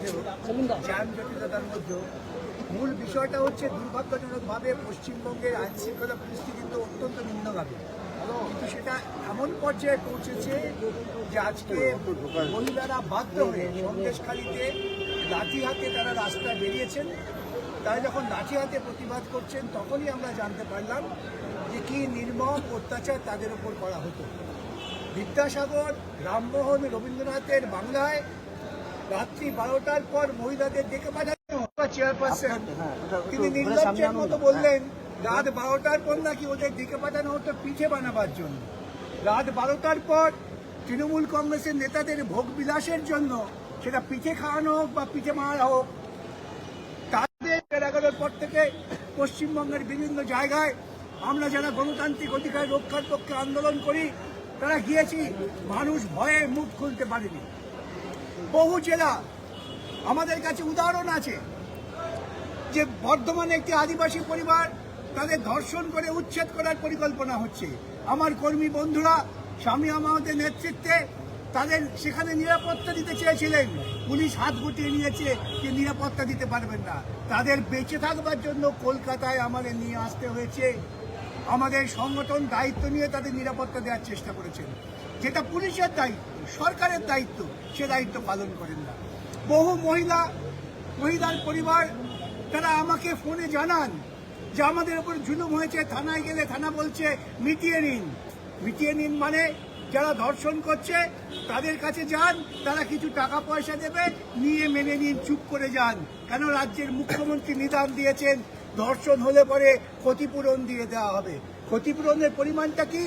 মধ্যেও মধ্যেও মূল বিষয়টা হচ্ছে দুর্ভাগ্যজনকভাবে পশ্চিমবঙ্গের আইন শৃঙ্খলা পরিস্থিতি কিন্তু অত্যন্ত নিম্নগামী। কিন্তু সেটা এমন পর্যায়ে পৌঁছেছে যে আজকে মহিলারা বাধ্য হয়ে সন্দেশখালীতে লাঠি হাতে তারা রাস্তায় বেরিয়েছেন। তারা যখন লাঠি হাতে প্রতিবাদ করছেন, তখনই আমরা জানতে পারলাম যে কি নির্মম অত্যাচার তাদের উপর করা হতো। বিদ্যাসাগর, রামমোহন রবীন্দ্রনাথের বাংলায় রাত্রি বারোটার পর মহিলাদের ডেকে পাঠানো। চেয়ারপারসন তিনি নির্লজ্জের মতো বললেন রাত বারোটার পর নাকি ওদের ডেকে পাঠানো হতো পিঠে বানাবার জন্য। রাত বারোটার পর তৃণমূল কংগ্রেসের নেতাদের ভোগ বিলাসের জন্য সেটা পিঠে খাওয়ানো হোক বা পিঠে মারা হোক তাদের এগারোর পর থেকে পশ্চিমবঙ্গের বিভিন্ন জায়গায় আমরা যারা গণতান্ত্রিক অধিকার রক্ষার পক্ষে আন্দোলন করি তারা গিয়েছি মানুষ ভয়ে মুখ খুলতে পারেনি। বহু জেলা আমাদের কাছে উদাহরণ আছে যে বর্ধমানে একটি আদিবাসী পরিবার তাদের ধর্ষণ করে, উচ্ছেদ করার পরিকল্পনা হচ্ছে। আমার কর্মী বন্ধুরা, স্বামী আমাদের নেতৃত্বে তাদের সেখানে নিরাপত্তা দিতে চেয়েছিলেন। পুলিশ হাত গুটিয়ে নিয়েছে যে নিরাপত্তা দিতে পারবেন না। তাদের বেঁচে থাকবার জন্য কলকাতায় আমাদের নিয়ে আসতে হয়েছে। আমাদের সংগঠন দায়িত্ব নিয়ে তাদের নিরাপত্তা দেওয়ার চেষ্টা করেছেন। যেটা পুলিশের দায়িত্ব, সরকারের দায়িত্ব, সে দায়িত্ব পালন করেন না। বহু মহিলা, মহিলার পরিবার, তারা আমাকে ফোনে জানান যে আমাদের উপর জুলুম হয়েছে, থানায় গেলে থানা বলছে, মিটিয়ে নিন। মিটিয়ে নিন মানে যারা ধর্ষণ করছে, তাদের কাছে যান, তারা কিছু টাকা পয়সা দেবে, নিয়ে মেনে নিন, চুপ করে যান। কেন রাজ্যের মুখ্যমন্ত্রী নিদান দিয়েছেন? ধর্ষণ হলে পরে ক্ষতিপূরণ দিয়ে দেওয়া হবে। ক্ষতিপূরণের পরিমাণটা কি?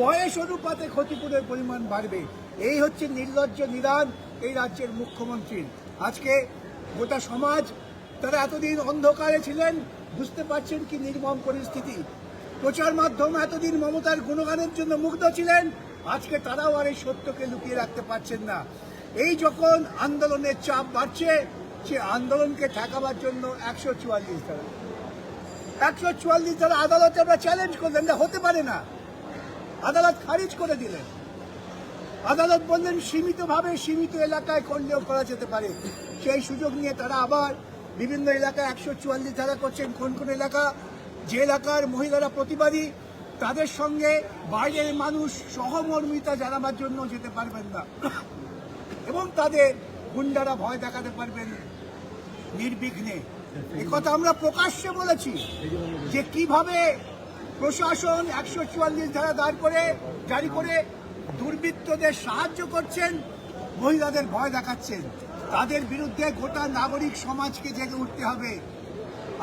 বয়স অনুপাতে ক্ষতিপূরণের পরিমাণ বাড়বে। এই হচ্ছে নির্লজ্জ নিদান এই রাজ্যের মুখ্যমন্ত্রীর। আজকে গোটা সমাজ তারা এতদিন অন্ধকারে ছিলেন, বুঝতে পারছেন কি নির্মম পরিস্থিতি। প্রচার মাধ্যম এতদিন মমতার গুণগানের জন্য মুগ্ধ ছিলেন, আজকে তারাও আর এই সত্যকে লুকিয়ে রাখতে পারছেন না। এই যখন আন্দোলনের চাপ বাড়ছে, সে আন্দোলনকে ঠেকাবার জন্য একশো চুয়াল্লিশ ধারা একশো চুয়াল্লিশ ধারা আদালতে আমরা চ্যালেঞ্জ করলেন না হতে পারে না। আদালত খারিজ করে দিলেন। আদালত বললেন, সীমিতভাবে সীমিত এলাকায় করলেও করা যেতে পারে। সেই সুযোগ নিয়ে তারা আবার বিভিন্ন এলাকায় একশো চুয়াল্লিশ ধারা করছেন। কোন কোন এলাকা? যে এলাকার মহিলারা প্রতিবাদী, তাদের সঙ্গে বাইরের মানুষ, সহমর্মিতা জানাবার জন্য যেতে পারবেন না। এবং তাদের গুন্ডারা ভয় দেখাতে পারবেন। নির্বিঘ্নে। কথা আমরা প্রকাশ্যে বলেছি যে কীভাবে প্রশাসন একশো চুয়াল্লিশ ধারা দাঁড় করে, জারি করে দুর্বৃত্তদের সাহায্য করছেন, মহিলাদের ভয় দেখাচ্ছেন। তাদের বিরুদ্ধে গোটা নাগরিক সমাজকে জেগে উঠতে হবে।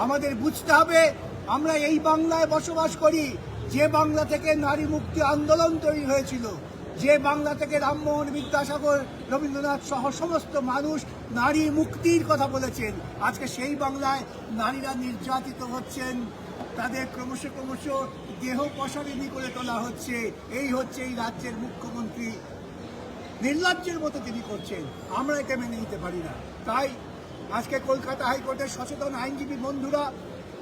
আমাদের বুঝতে হবে, আমরা এই বাংলায় বসবাস করি, যে বাংলা থেকে নারী মুক্তি আন্দোলন তৈরি হয়েছিল। যে বাংলা থেকে রামমোহন বিদ্যাসাগর, রবীন্দ্রনাথ সহ সমস্ত মানুষ নারী মুক্তির কথা বলেছেন। আজকে সেই বাংলায় নারীরা নির্যাতিত হচ্ছেন। তাদের ক্রমশ ক্রমশ দেহ পশারিনী করে তোলা হচ্ছে। এই হচ্ছে এই রাজ্যের মুখ্যমন্ত্রী। নির্লজ্জের মতো তিনি করছেন। আমরা এটা মেনে নিতে পারি না। তাই আজকে কলকাতা হাইকোর্টের সচেতন আইনজীবী বন্ধুরা,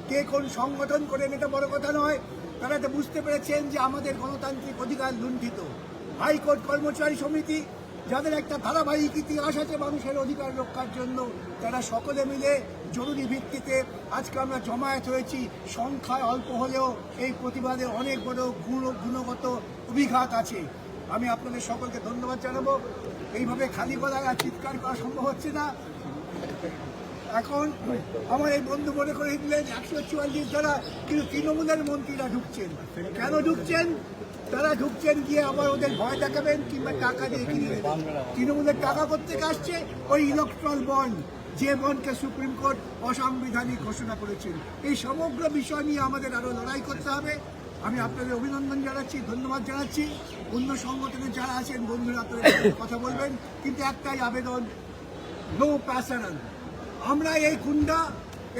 কে কোন সংগঠন করেন এটা বড় কথা নয়, তারা এটা বুঝতে পেরেছেন যে আমাদের গণতান্ত্রিক অধিকার লুণ্ঠিত। হাইকোর্ট কর্মচারী সমিতি, যাদের একটা ধারাবাহিক ইতিহাস আছে মানুষের অধিকার রক্ষার জন্য, তারা সকলে মিলে জরুরি ভিত্তিতে আজকে আমরা জমায়েত হয়েছি। সংখ্যায় অল্প হলেও এই প্রতিবাদে অনেক বড় গুণ, গুণগত অভিঘাত আছে। আমি আপনাদের সকলকে ধন্যবাদ জানাব। এইভাবে খালি গলায় আর চিৎকার করা সম্ভব হচ্ছে না। এখন আমার এই বন্ধু মনে করে দিলেন, একশো চুয়াল্লিশ দ্বারা কিন্তু তৃণমূলের মন্ত্রীরা ঢুকছেন। কেন ঢুকছেন? তারা ঢুকছেন গিয়ে আবার ওদের ভয় দেখাবেন কিংবা টাকা দিয়ে কিনে নেবেন তৃণমূলের টাকা করতে আসছে? ওই ইলেকট্রাল বন্ড যে বন্ডকে সুপ্রিম কোর্ট অসাংবিধানিক ঘোষণা করেছেন এই সমগ্র বিষয় নিয়ে আমাদের আরও লড়াই করতে হবে। আমি আপনাদের অভিনন্দন জানাচ্ছি, ধন্যবাদ জানাচ্ছি। অন্য সংগঠনের যারা আছেন, বন্ধুরা আপনাদের কথা বলবেন। কিন্তু একটাই আবেদন নো প্যাসারান আমরা এই গুন্ডা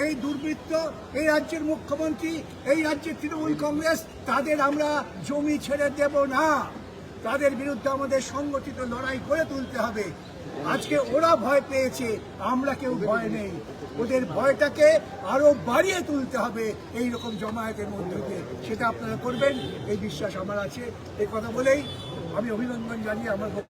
এই দুর্বৃত্ত, এই রাজ্যের মুখ্যমন্ত্রী, এই রাজ্যের তৃণমূল কংগ্রেস, তাদের আমরা জমি ছেড়ে দেব না। তাদের বিরুদ্ধে আমাদের সংগঠিত লড়াই করে তুলতে হবে। আজকে ওরা ভয় পেয়েছে, আমরা কেউ ভয় নেই। ওদের ভয়টাকে আরও বাড়িয়ে তুলতে হবে এই রকম জমায়েতের মধ্যে দিয়ে। সেটা আপনারা করবেন, এই বিশ্বাস আমার আছে। এই কথা বলেই আমি অভিনন্দন জানিয়ে আমার